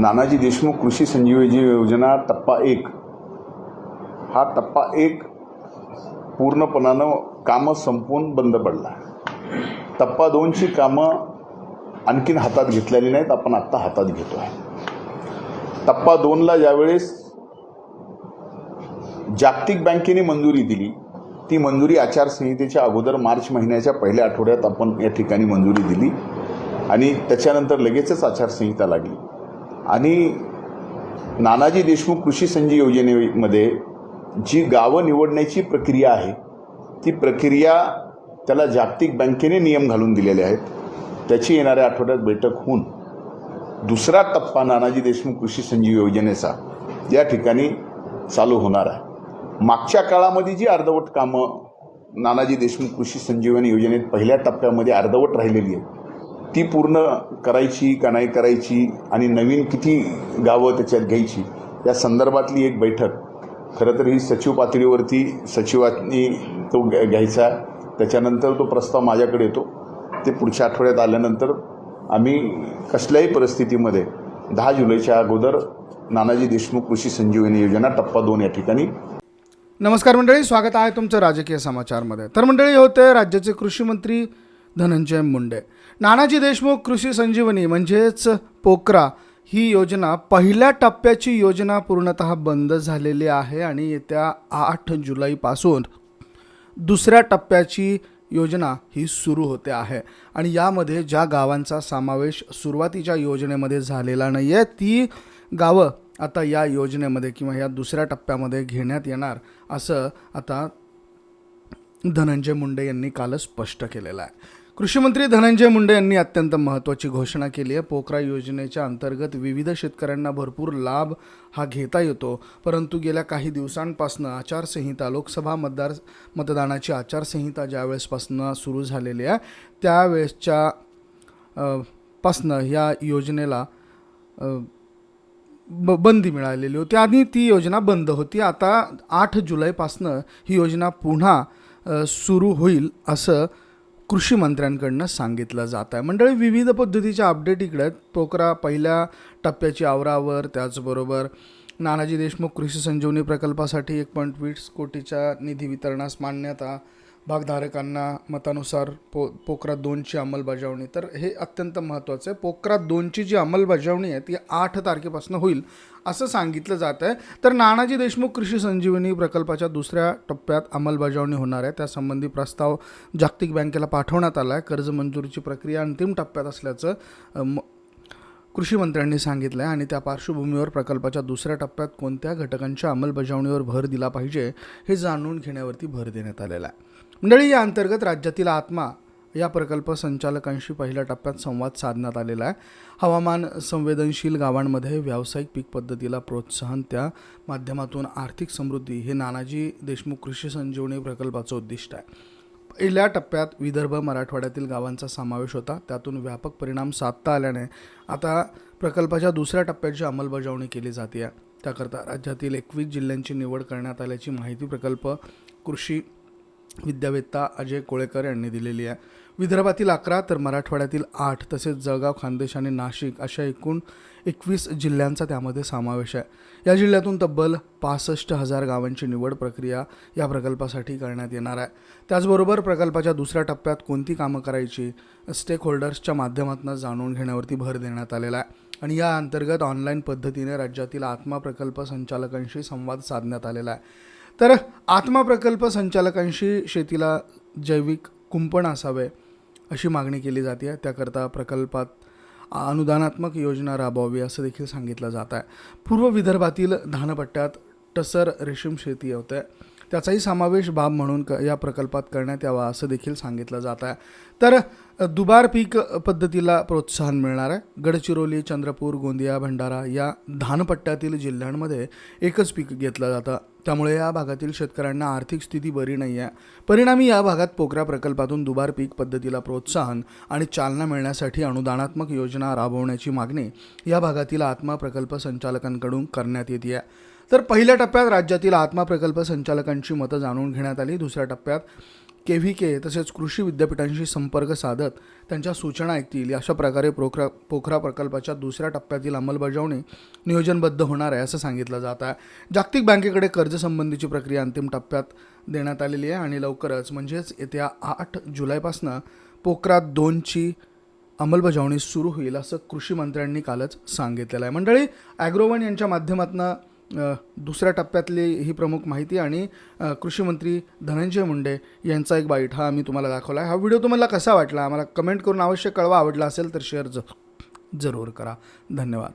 नानाजी देशमुख कृषी संजीवजी योजना टप्पा एक. हा टप्पा एक पूर्णपणानं कामं संपवून बंद पडला. टप्पा दोनची कामं आणखीन हातात घेतलेली नाहीत आपण आत्ता हातात घेतो आहे. टप्पा दोनला ज्यावेळेस जागतिक बँकेने मंजुरी दिली ती मंजुरी आचारसंहितेच्या अगोदर मार्च महिन्याच्या पहिल्या आठवड्यात आपण या ठिकाणी मंजुरी दिली आणि त्याच्यानंतर लगेचच आचारसंहिता लागली. आणि नानाजी देशमुख कृषी संजी योजनेमध्ये जी गावं निवडण्याची प्रक्रिया आहे ती प्रक्रिया त्याला जागतिक बँकेने नियम घालून दिलेले आहेत. त्याची येणाऱ्या आठवड्यात बैठक होऊन दुसरा टप्पा नानाजी देशमुख कृषी संजीव योजनेचा या ठिकाणी चालू होणार आहे. मागच्या काळामध्ये जी अर्धवट कामं नानाजी देशमुख कृषी संजीवनी योजनेत पहिल्या टप्प्यामध्ये अर्धवट राहिलेली आहे ती पूर्ण करायची का नाही करायची आणि नवीन किती गावं त्याच्यात घ्यायची या संदर्भातली एक बैठक. खरं तर ही सचिव पातळीवरती सचिवांनी तो घ्या- घ्यायचा. त्याच्यानंतर तो प्रस्ताव माझ्याकडे येतो. ते पुढच्या आठवड्यात आल्यानंतर आम्ही कसल्याही परिस्थितीमध्ये दहा जुलैच्या अगोदर नानाजी देशमुख कृषी संजीवनी योजना टप्पा दोन या ठिकाणी नमस्कार मंडळी स्वागत आहे तुमचं राजकीय समाचारमध्ये. तर मंडळी होते राज्याचे कृषी मंत्री धनंजय मुंडे. नानाजी देशमुख कृषी संजीवनी म्हणजेच पोकरा ही योजना पहिल्या टप्प्याची योजना पूर्णतः बंद झालेली आहे आणि येत्या आठ जुलैपासून दुसऱ्या टप्प्याची योजना ही सुरू होते आहे. आणि यामध्ये ज्या गावांचा समावेश सुरुवातीच्या योजनेमध्ये झालेला नाही आहे ती गावं आता या योजनेमध्ये किंवा या दुसऱ्या टप्प्यामध्ये घेण्यात येणार असं आता धनंजय मुंडे यांनी कालच स्पष्ट केलेलं आहे. कृषीमंत्री धनंजय मुंडे यांनी अत्यंत महत्त्वाची घोषणा केली आहे. पोखरा योजनेच्या अंतर्गत विविध शेतकऱ्यांना भरपूर लाभ हा घेता येतो. परंतु गेल्या काही दिवसांपासून आचारसंहिता लोकसभा मतदार मतदानाची आचारसंहिता ज्यावेळेसपासून सुरू झालेली आहे त्यावेळेसच्या पासनं या योजनेला ब बंदी मिळालेली होती आणि ती योजना बंद होती. आता आठ जुलैपासनं ही योजना पुन्हा सुरू होईल असं कृषी मंत्र्यांकडनं सांगितलं जात आहे. मंडळी विविध पद्धतीच्या अपडेट इकडे आहेत. पोकरा पहिल्या टप्प्याची आवरावर त्याचबरोबर नानाजी देशमुख कृषी संजीवनी प्रकल्पासाठी एक पॉईंट वीस कोटीच्या निधी वितरणास मान्यता भागधारकांना मतानुसार पो पोकरा दोनची अंमलबजावणी. तर हे अत्यंत महत्त्वाचं आहे. पोकरा दोनची जी अंमलबजावणी आहे ती आठ तारखेपासून होईल असं सांगितलं जात आहे. तर नानाजी देशमुख कृषी संजीवनी प्रकल्पाच्या दुसऱ्या टप्प्यात अंमलबजावणी होणार आहे. त्यासंबंधी प्रस्ताव जागतिक बँकेला पाठवण्यात आला आहे. कर्ज मंजुरीची प्रक्रिया अंतिम टप्प्यात असल्याचं म- कृषी मंत्र्यांनी सांगितलं आहे आणि त्या पार्श्वभूमीवर प्रकल्पाच्या दुसऱ्या टप्प्यात कोणत्या घटकांच्या अंमलबजावणीवर भर दिला पाहिजे हे जाणून घेण्यावरती भर देण्यात आलेला आहे. मंडळी या अंतर्गत राज्यातील आत्मा या प्रकल्प संचालकांशी पहिल्या टप्प्यात संवाद साधण्यात आलेला आहे. हवामान संवेदनशील गावांमध्ये व्यावसायिक पीक पद्धतीला प्रोत्साहन त्या माध्यमातून आर्थिक समृद्धी हे नानाजी देशमुख कृषी संजीवनी प्रकल्पाचं उद्दिष्ट आहे. पहिल्या टप्प्यात विदर्भ मराठवाड्यातील गावांचा समावेश होता. त्यातून व्यापक परिणाम साधता आल्याने आता प्रकल्पाच्या दुसऱ्या टप्प्याची अंमलबजावणी केली जाते. आहे त्याकरता राज्यातील एकवीस जिल्ह्यांची निवड करण्यात आल्याची माहिती प्रकल्प कृषी विद्यावेत्ता अजय कोळेकर यांनी दिलेली आहे. विदर्भातील अकरा तर मराठवाड्यातील आठ तसेच जळगाव खानदेश आणि नाशिक अशा एकूण एकवीस जिल्ह्यांचा त्यामध्ये समावेश आहे. या जिल्ह्यातून तब्बल पासष्ट हजार गावांची निवड प्रक्रिया या प्रकल्पासाठी करण्यात येणार आहे. त्याचबरोबर प्रकल्पाच्या दुसऱ्या टप्प्यात कोणती कामं करायची स्टेक होल्डर्सच्या माध्यमातून जाणून घेण्यावरती भर देण्यात आलेला आहे. आणि या अंतर्गत ऑनलाईन पद्धतीने राज्यातील आत्मा प्रकल्प संचालकांशी संवाद साधण्यात आलेला आहे. तर आत्मा प्रकल्प संचालकांशी शेतीला जैविक कुंपण असावे अशी मागणी केली जाते. आहे त्याकरता प्रकल्पात अनुदानात्मक योजना राबवावी असं देखील सांगितलं जात आहे. पूर्व विदर्भातील धानपट्ट्यात टसर रेशीम शेती होते. त्याचाही समावेश बाब म्हणून क या प्रकल्पात करण्यात यावा असं देखील सांगितलं जात आहे. तर दुबार पीक पद्धतीला प्रोत्साहन मिळणार आहे. गडचिरोली चंद्रपूर गोंदिया भंडारा या धानपट्ट्यातील जिल्ह्यांमध्ये एकच पीक घेतलं जातं. त्यामुळे या भागातील शेतकऱ्यांना आर्थिक स्थिती बरी नाही आहे. परिणामी या भागात पोकरा प्रकल्पातून दुबार पीक पद्धतीला प्रोत्साहन आणि चालना मिळण्यासाठी अनुदानात्मक योजना राबवण्याची मागणी या भागातील आत्मा प्रकल्प संचालकांकडून करण्यात येते आहे. तर पहिल्या टप्प्यात राज्यातील आत्मा प्रकल्प संचालकांची मतं जाणून घेण्यात आली. दुसऱ्या टप्प्यात के व्ही के तसेच कृषी विद्यापीठांशी संपर्क साधत त्यांच्या सूचना ऐकतील. अशा प्रकारे पोखरा पोखरा प्रकल्पाच्या दुसऱ्या टप्प्यातील अंमलबजावणी नियोजनबद्ध होणार आहे असं सांगितलं जात आहे. जागतिक बँकेकडे कर्जसंबंधीची प्रक्रिया अंतिम टप्प्यात देण्यात आलेली आहे आणि लवकरच म्हणजेच येत्या आठ जुलैपासनं पोखरा दोनची अंमलबजावणी सुरू होईल असं कृषी मंत्र्यांनी कालच सांगितलेलं आहे. मंडळी ॲग्रोवन यांच्या माध्यमातून दुसऱ्या टप्प्यातली ही प्रमुख माहिती आणि कृषीमंत्री कृषी मंत्री धनंजय मुंडे यांचा एक बाईट हा मी तुम्हाला दाखवला आहे. हा व्हिडिओ तुम्हाला कसा वाटला? आम्हाला कमेंट करून अवश्य कळवा. आवडला असेल तर शेअर ज जरूर करा. धन्यवाद.